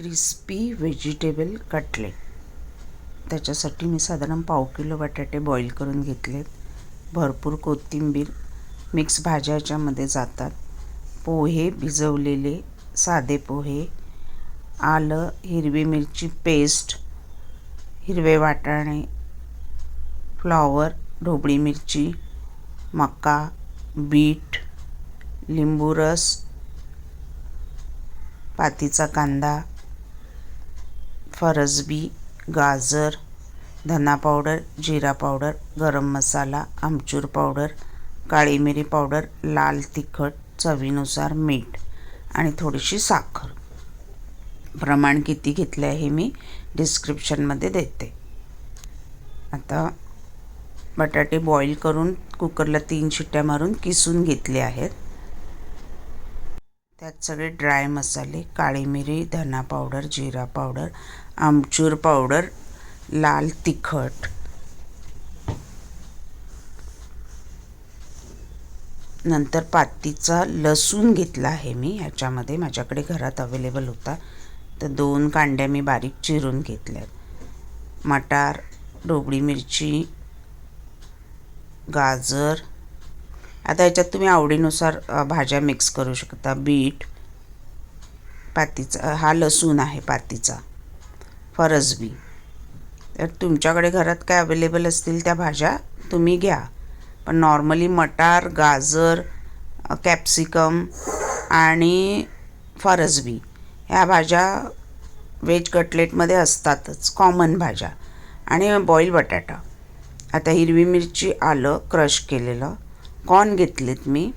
Crispy vegetable cutlet. त्याच्यासाठी मी साधारण पाव किलो बटाटे बॉईल करून घेतलेत. भरपूर कोथिंबीर मिक्स भाज्या याच्यामध्ये जातात. पोहे भिजवलेले साधे पोहे आलं हिरवी मिरची पेस्ट हिरवे वाटाणे फ्लॉवर ढोबळी मिरची मका बीट लिंबू रस पातीचा कांदा फरसबी गाजर धना पावडर जिरा पावडर गरम मसाला आमचूर पावडर काळी मिरी पावडर लाल तिखट चवीनुसार मीठ आणि थोडीशी साखर. प्रमाण किती घेतले आहे मी डिस्क्रिप्शनमध्ये देते. आता बटाटे बॉईल करून कुकरला तीन शिट्ट्या मारून किसून घेतले आहेत. त्यात सगळे ड्राय मसाले काळी मिरी धना पावडर जिरा पावडर आमचूर पावडर लाल तिखट. नंतर पातीचा लसूण घेतला आहे मी ह्याच्यामध्ये माझ्याकडे घरात अवेलेबल होता. तर दोन कांड्या मी बारीक चिरून घेतल्यात मटार ढोबळी मिरची गाजर. आता याच्यात तुम्ही आवडीनुसार भाज्या मिक्स करू शकता. बीट पातीचा हा लसूण आहे पातीचा. फरसबी. तर तुमच्याकडे घरात काय अवेलेबल असतील त्या भाज्या तुम्ही घ्या. पण नॉर्मली मटार गाजर कॅप्सिकम आणि फरसबी ह्या भाज्या व्हेज कटलेटमध्ये असतातच कॉमन भाज्या. आणि बॉईल बटाटा. आता हिरवी मिरची आलं क्रश केलेलं. कॉर्न घेतलेत मी.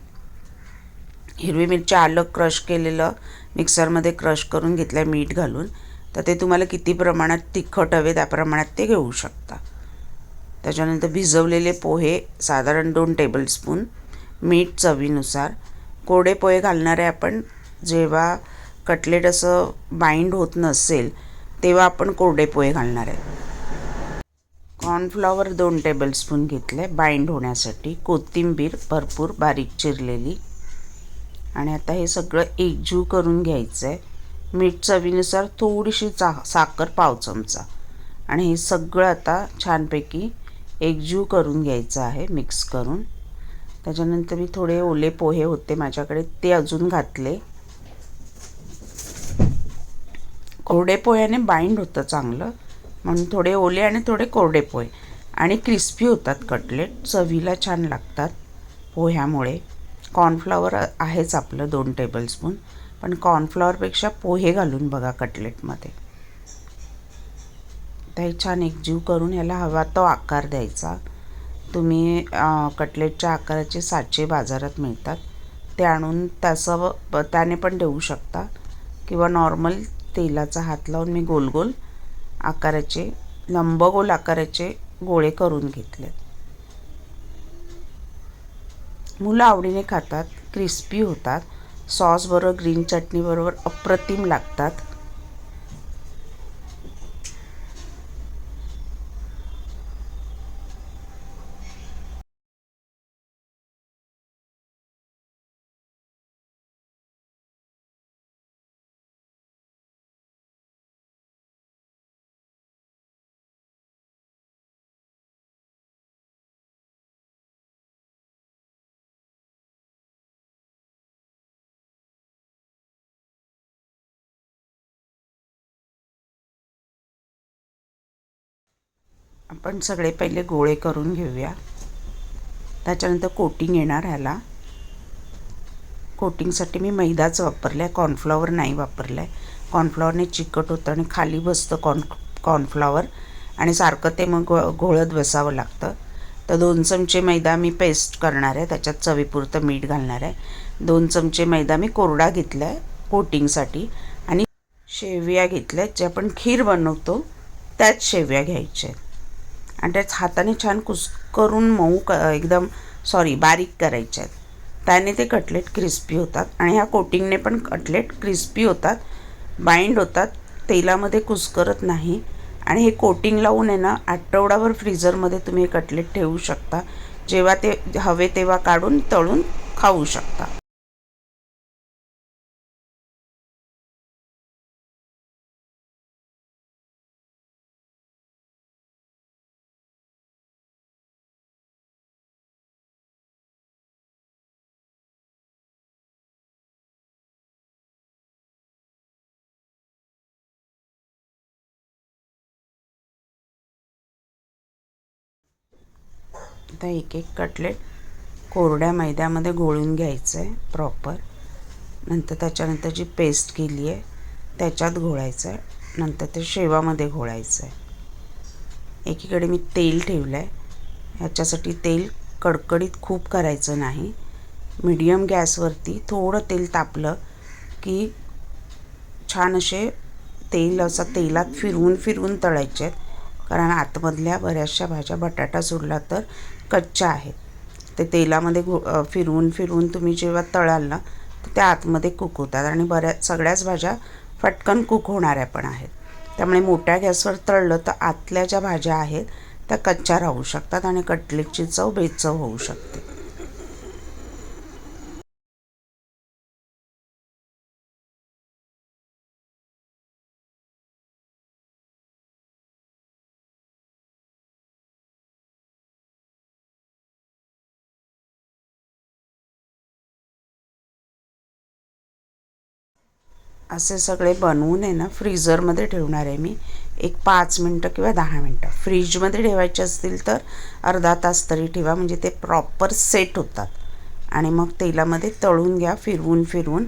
हिरवी मिरची आलं क्रश केलेलं. मिक्सरमध्ये क्रश करून घेतलं मीठ घालून. तर ते तुम्हाला किती प्रमाणात तिखट हवे त्या प्रमाणात ते घेऊ शकता. त्याच्यानंतर भिजवलेले पोहे साधारण दोन टेबलस्पून मीठ चवीनुसार. कोरडे पोहे घालणारे आपण जेव्हा कटलेट असं बाइंड होत नसेल तेव्हा आपण कोरडे पोहे घालणार आहे. कॉर्नफ्लॉवर दोन टेबलस्पून घेतले बाइंड होण्यासाठी. कोथिंबीर भरपूर बारीक चिरलेली. आणि आता हे सगळं एकजीव करून घ्यायचं आहे मीठ चवीनुसार थोडीशी चा साखर पाव चमचा. आणि हे सगळं आता छानपैकी एकजीव करून घ्यायचं आहे मिक्स करून. त्याच्यानंतर मी थोडे ओले पोहे होते माझ्याकडे ते अजून घातले. कोरडे पोह्याने बाइंड होतं चांगलं म्हणून थोडे ओले आणि थोडे कोरडे पोहे. आणि क्रिस्पी होतात कटलेट चवीला छान लागतात पोह्यामुळे. कॉर्नफ्लॉवर आहेच आपलं दोन टेबलस्पून. पण कॉर्नफ्लॉवरपेक्षा पोहे घालून बघा कटलेटमध्ये. ते छान एकजीव करून ह्याला हवा तो आकार द्यायचा. तुम्ही कटलेटच्या आकाराचे साचे बाजारात मिळतात. ते आणून त्याचं त्याने पण देऊ शकता. किंवा नॉर्मल तेलाचा हात लावून मी गोल गोल आकाराचे लंबगोल आकाराचे गोळे करून घेतले. मुलं आवडीने खातात क्रिस्पी होतात. सॉसबरोबर ग्रीन चटणीबरोबर अप्रतिम लागतात. आपण सगळे पहिले गोळे करून घेऊया. त्याच्यानंतर कोटिंग येणार ह्याला. कोटिंगसाठी मी मैदाच वापरला आहे कॉर्नफ्लॉवर नाही वापरलं आहे कॉर्नफ्लॉवरने चिकट होतं आणि खाली बसतं कॉर्न कॉर्नफ्लॉवर आणि सारखं ते मग घो घोळत बसावं लागतं. तर दोन चमचे मैदा मी पेस्ट करणार आहे त्याच्यात चवीपुरतं मीठ घालणार आहे. दोन चमचे मैदा मी कोरडा घेतला आहे कोटिंगसाठी आणि शेवया घेतल्या जे आपण खीर बनवतो त्याच शेवया घ्यायच्या आहेत. आणि त्याच हाताने छान कुस करून मऊ क एकदम सॉरी बारीक करायचे आहेत. त्याने ते कटलेट क्रिस्पी होतात आणि ह्या कोटिंगने पण कटलेट क्रिस्पी होतात बाइंड होतात तेलामध्ये कुस्करत नाही. आणि हे कोटिंग लावून आहे ना आठवडाभर फ्रीझरमध्ये तुम्ही हे कटलेट ठेवू शकता. जेव्हा ते हवे तेव्हा काढून तळून खाऊ शकता. आता एक एक कटलेट कोरड्या मैद्यामध्ये घोळून घ्यायचं आहे प्रॉपर नंतर त्याच्यानंतर जी पेस्ट केली आहे त्याच्यात घोळायचं आहे नंतर ते शेवामध्ये घोळायचं आहे एकीकडे मी तेल ठेवलं आहे ह्याच्यासाठी तेल कडकडीत खूप करायचं नाही. मीडियम गॅसवरती थोडं तेल तापलं की छान असे तेल असं तेलात फिरवून फिरवून तळायचे आहेत. कारण आतमधल्या बऱ्याचशा भाज्या बटाटा सोडला तर कच्च्या आहेत. ते तेलामध्ये घो फिरवून फिरवून तुम्ही जेव्हा तळाल ना तर त्या आतमध्ये कुक होतात आणि बऱ्याच सगळ्याच भाज्या फटकन कुक होणाऱ्या पण आहेत. त्यामुळे मोठ्या गॅसवर तळलं तर आतल्या ज्या भाज्या आहेत त्या कच्च्या राहू शकतात आणि कटलेटची चव बेचव होऊ शकते. असे सगळे बनवून आहे ना फ्रीझरमध्ये ठेवणार आहे मी. एक पाच मिनटं किंवा दहा मिनटं. फ्रीजमध्ये ठेवायचे असतील तर अर्धा तास तरी ठेवा म्हणजे ते प्रॉपर सेट होतात. आणि मग तेलामध्ये तळून घ्या फिरवून फिरवून.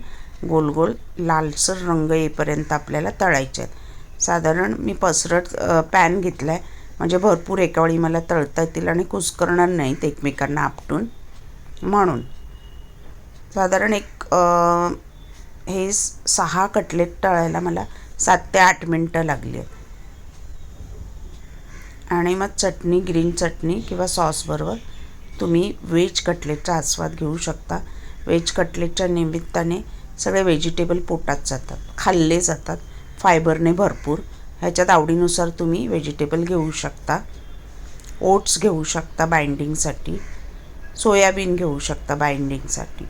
गोल गोल लालसर रंग येईपर्यंत आपल्याला तळायचे आहेत. साधारण मी पसरट पॅन घेतला आहे म्हणजे भरपूर एकावेळी मला तळता येतील आणि कुस्करणार नाहीत एकमेकांना आपटून. म्हणून. साधारण एक हे सहा कटलेट तळायला मला सात ते आठ मिनटं लागली आहेत. आणि मग चटणी ग्रीन चटणी किंवा सॉसबरोबर तुम्ही व्हेज कटलेटचा आस्वाद घेऊ शकता. व्हेज कटलेटच्या निमित्ताने सगळे व्हेजिटेबल पोटात जातात खाल्ले जातात फायबरने भरपूर. ह्याच्यात आवडीनुसार तुम्ही व्हेजिटेबल घेऊ शकता. ओट्स घेऊ शकता बाइंडिंगसाठी. सोयाबीन घेऊ शकता बाइंडिंगसाठी.